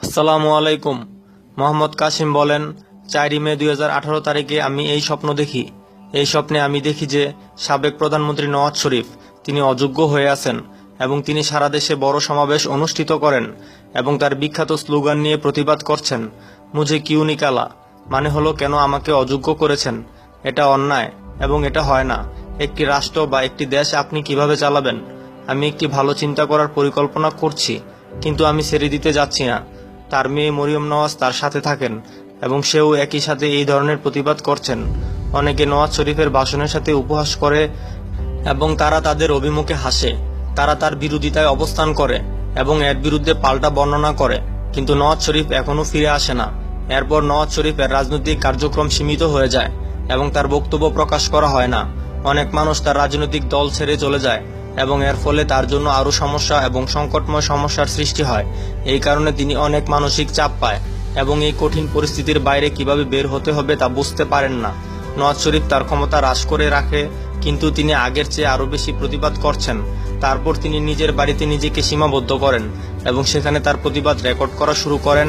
আসসালামু আলাইকুম। মোহাম্মদ কাসিম বলেন, চারই মে দুই হাজার আঠারো তারিখে আমি এই স্বপ্ন দেখি। এই স্বপ্নে আমি দেখি যে সাবেক প্রধানমন্ত্রী নওয়াজ শরীফ, তিনি অযোগ্য হয়ে আছেন এবং তিনি সারা দেশে বড় সমাবেশ অনুষ্ঠিত করেন এবং তার বিখ্যাত স্লোগান নিয়ে প্রতিবাদ করছেন, মুঝে কিউ নিকালা? মানে হলো, কেন আমাকে অযোগ্য করেছেন? এটা অন্যায় এবং এটা হয় না। একটি রাষ্ট্র বা একটি দেশ আপনি কীভাবে চালাবেন? আমি একটি ভালো চিন্তা করার পরিকল্পনা করছি, কিন্তু আমি ছেড়ে দিতে যাচ্ছি না। তার মেয়ে মরিয়ম নওয়াজ তার সাথে থাকেন এবং সেও একই সাথে এই ধরনের প্রতিবাদ করছেন। অনেকে নওয়াজ শরীফের ভাষণের সাথে উপহাস করে এবং তারা তাদের অভিমুখে হাসে। তারা তার বিরোধিতায় অবস্থান করে এবং এর বিরুদ্ধে পাল্টা বর্ণনা করে। কিন্তু নওয়াজ শরীফ এখনও ফিরে আসে না। এরপর নওয়াজ শরীফের রাজনৈতিক কার্যক্রম সীমিত হয়ে যায় এবং তার বক্তব্য প্রকাশ করা হয় না। অনেক মানুষ তার রাজনৈতিক দল ছেড়ে চলে যায়। এবং এর ফলে তার জন্য আরও সমস্যা এবং সংকটময় সমস্যার সৃষ্টি হয়। এই কারণে তিনি অনেক মানসিক চাপ পায় এবং এই কঠিন পরিস্থিতির বাইরে কীভাবে বের হতে হবে তা বুঝতে পারেন না। নওয়াজ শরীফ তার ক্ষমতা হ্রাস করে রাখে, কিন্তু তিনি আগের চেয়ে আরও বেশি প্রতিবাদ করছেন। তারপর তিনি নিজের বাড়িতে নিজেকে সীমাবদ্ধ করেন এবং সেখানে তার প্রতিবাদ রেকর্ড করা শুরু করেন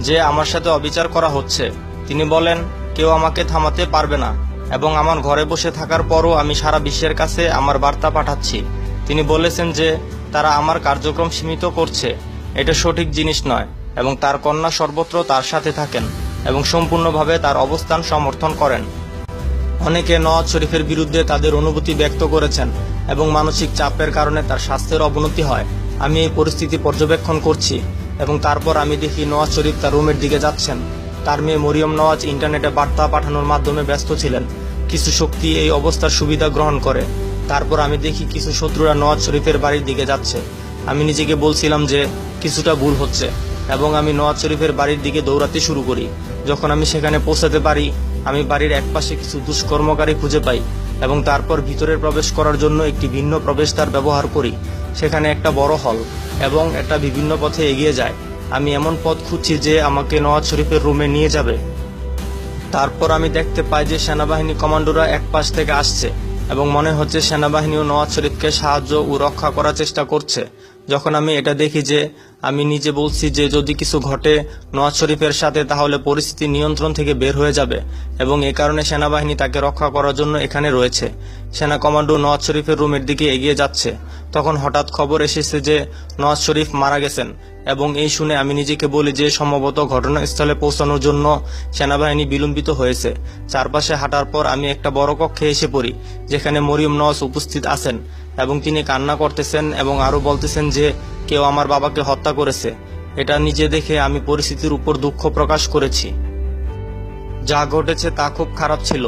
যে, আমার সাথে অবিচার করা হচ্ছে। তিনি বলেন, কেউ আমাকে থামাতে পারবে না। এবং আমার ঘরে বসে থাকার পরও আমি সারা বিশ্বের কাছে আমার বার্তা পাঠাচ্ছি। তিনি বলেছেন যে, তারা আমার কার্যক্রম সীমিত করছে। এটা সঠিক জিনিস নয় এবং তার কন্যা সর্বত্র তার সাথে থাকেন এবং সম্পূর্ণভাবে তার অবস্থান সমর্থন করেন। অনেকে নওয়াজ শরীফের বিরুদ্ধে তাদের অনুভূতি ব্যক্ত করেছেন এবং মানসিক চাপের কারণে তার স্বাস্থ্যের অবনতি হয়। আমি এই পরিস্থিতি পর্যবেক্ষণ করছি এবং তারপর আমি দেখি নওয়াজ শরীফ তার রুমের দিকে যাচ্ছেন। তার মেয়ে মরিয়ম নওয়াজ ইন্টারনেটে বার্তা পাঠানোর মাধ্যমে ব্যস্ত ছিলেন। কিছু শক্তি এই অবস্থার সুবিধা গ্রহণ করে। তারপর আমি দেখি কিছু শত্রুরা নওয়াজ শরীফের বাড়ির দিকে যাচ্ছে। আমি নিজেকে বলছিলাম যে, কিছুটা ভুল হচ্ছে এবং আমি নওয়াজ শরীফের বাড়ির দিকে দৌড়াতে শুরু করি। যখন আমি সেখানে পৌঁছাতে পারি, আমি বাড়ির একপাশে কিছু দুষ্কর্মকারী খুঁজে পাই এবং তারপর ভিতরে প্রবেশ করার জন্য একটি ভিন্ন প্রবেশদ্বার ব্যবহার করি। সেখানে একটা বড় হল এবং একটা বিভিন্ন পথে এগিয়ে যায়। আমি এমন পথ খুঁজছি যে আমাকে নওয়াজ শরীফের রুমে নিয়ে যাবে। তারপর আমি দেখতে পাই যে সেনাবাহিনী কমান্ডোরা এক পাশ থেকে আসছে এবং মনে হচ্ছে সেনাবাহিনীও নওয়াজ শরীফকে সাহায্য ও রক্ষা করার চেষ্টা করছে। যখন আমি এটা দেখি যে আমি নিজে বলছি যে যদি কিছু ঘটে নওয়াজ শরীফের সাথে, তাহলে পরিস্থিতি নিয়ন্ত্রণ থেকে বের হয়ে যাবে এবং এ কারণে সেনাবাহিনী তাকে রক্ষা করার জন্য এখানে রয়েছে। সেনা কমান্ডো নওয়াজ শরীফের রুমের দিকে এগিয়ে যাচ্ছে। তখন হঠাৎ খবর এসেছে যে নওয়াজ শরীফ মারা গেছেন। এবং এই শুনে আমি নিজেকে বলি যে সম্ভবত ঘটনাস্থলে পৌঁছানোর জন্য সেনাবাহিনী বিলম্বিত হয়েছে। চারপাশে হাঁটার পর আমি একটা বড় কক্ষে এসে পড়ি, যেখানে মরিয়ম নওয়াজ উপস্থিত আছেন এবং তিনি কান্না করতেছেন এবং আরও বলতেছেন যে কেউ আমার বাবাকে হত্যা করেছে। এটা নিজে দেখে আমি পরিস্থিতির উপর দুঃখ প্রকাশ করেছি। যা ঘটেছে তা খুব খারাপ ছিল।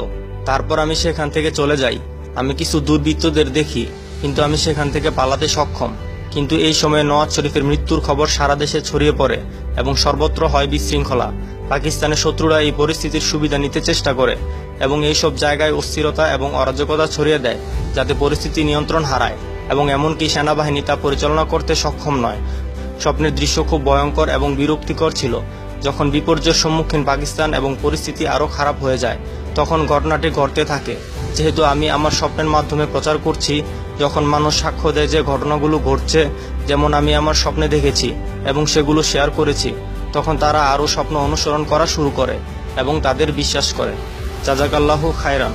তারপর আমি সেখান থেকে চলে যাই। আমি কিছু দুর্বৃত্তদের দেখি, কিন্তু আমি সেখান থেকে পালাতে সক্ষম। কিন্তু এই সময়ে নওয়াজ শরীফের মৃত্যুর খবর সারা দেশে ছড়িয়ে পড়ে এবং সর্বত্র হয় বিশৃঙ্খলা। পাকিস্তানের শত্রুরা এই পরিস্থিতির সুবিধা নিতে চেষ্টা করে এবং এই সব জায়গায় অস্থিরতা এবং অরাজকতা ছড়িয়ে দেয় যাতে পরিস্থিতি নিয়ন্ত্রণ হারায় এবং এমনকি সেনাবাহিনী তা পরিচালনা করতে সক্ষম নয়। স্বপ্নের দৃশ্য খুব ভয়ঙ্কর এবং বিরক্তিকর ছিল। যখন বিপর্যয়ের সম্মুখীন পাকিস্তান এবং পরিস্থিতি আরও খারাপ হয়ে যায়, তখন ঘটনাটি ঘটতে থাকে। যেহেতু আমি আমার স্বপ্নের মাধ্যমে প্রচার করছি যখন মানুষ সাক্ষ্য দেয় যে ঘটনাগুলো ঘটছে, যেমন আমি আমার স্বপ্নে দেখেছি এবং সেগুলো শেয়ার করেছি, তখন তারা আরও স্বপ্ন অনুসরণ করা শুরু করে এবং তাদের বিশ্বাস করে। জাজাকাল্লাহ খায়রান।